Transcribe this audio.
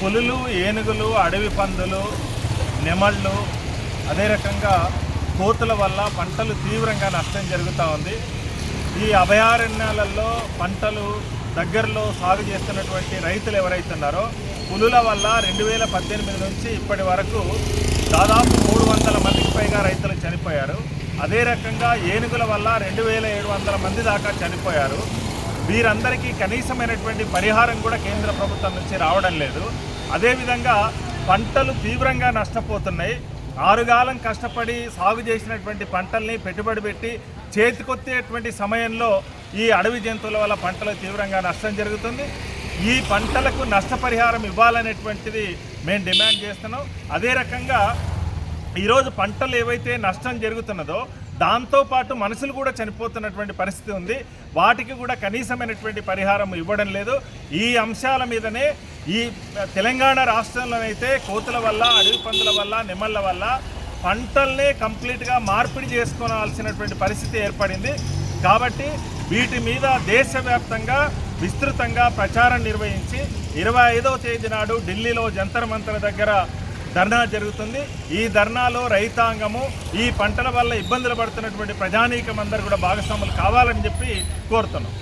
పులులు ఏనుగులు అడవి పందులు నెమళ్ళు అదే రకంగా కోతుల వల్ల పంటలు తీవ్రంగా నష్టం జరుగుతూ ఉంది. ఈ అభయారణ్యాలలో పంటలు దగ్గరలో సాగు చేస్తున్నటువంటి రైతులు ఎవరైతే ఉన్నారో పులుల వల్ల రెండు వేల పద్దెనిమిది నుంచి ఇప్పటి వరకు దాదాపు మూడు వందల మందికి పైగా రైతులు చనిపోయారు. అదే రకంగా ఏనుగుల వల్ల రెండు వేల ఏడు వందల మంది దాకా చనిపోయారు. వీరందరికీ కనీసమైనటువంటి పరిహారం కూడా కేంద్ర ప్రభుత్వం నుంచి రావడం లేదు. అదేవిధంగా పంటలు తీవ్రంగా నష్టపోతున్నాయి. ఆరుగాలం కష్టపడి సాగు చేసినటువంటి పంటల్ని పెట్టుబడి పెట్టి చేతికొచ్చేటువంటి సమయంలో ఈ అడవి జంతువుల వల్ల పంటలు తీవ్రంగా నష్టం జరుగుతుంది. ఈ పంటలకు నష్టపరిహారం ఇవ్వాలనేటువంటిది మేము డిమాండ్ చేస్తున్నాం. అదే రకంగా ఈరోజు పంటలు ఏవైతే నష్టం జరుగుతున్నదో దాంతోపాటు మనుషులు కూడా చనిపోతున్నటువంటి పరిస్థితి ఉంది. వాటికి కూడా కనీసమైనటువంటి పరిహారం ఇవ్వడం లేదు. ఈ అంశాల మీదనే ఈ తెలంగాణ రాష్ట్రంలోనైతే కోతుల వల్ల అడవి పందుల వల్ల నిమ్మల వల్ల పంటల్నే కంప్లీట్గా మార్పిడి చేసుకోవాల్సినటువంటి పరిస్థితి ఏర్పడింది. కాబట్టి వీటి మీద దేశవ్యాప్తంగా విస్తృతంగా ప్రచారం నిర్వహించి ఇరవై ఐదవ తేదీ నాడు ఢిల్లీలో జంతర్ మంతర్ దగ్గర ధర్నా జరుగుతుంది. ఈ ధర్నాలో రైతాంగము ఈ పంటల వల్ల ఇబ్బందులు పడుతున్నటువంటి ప్రజానీకం అందరూ కూడా భాగస్వాములు కావాలని చెప్పి కోరుతున్నాం.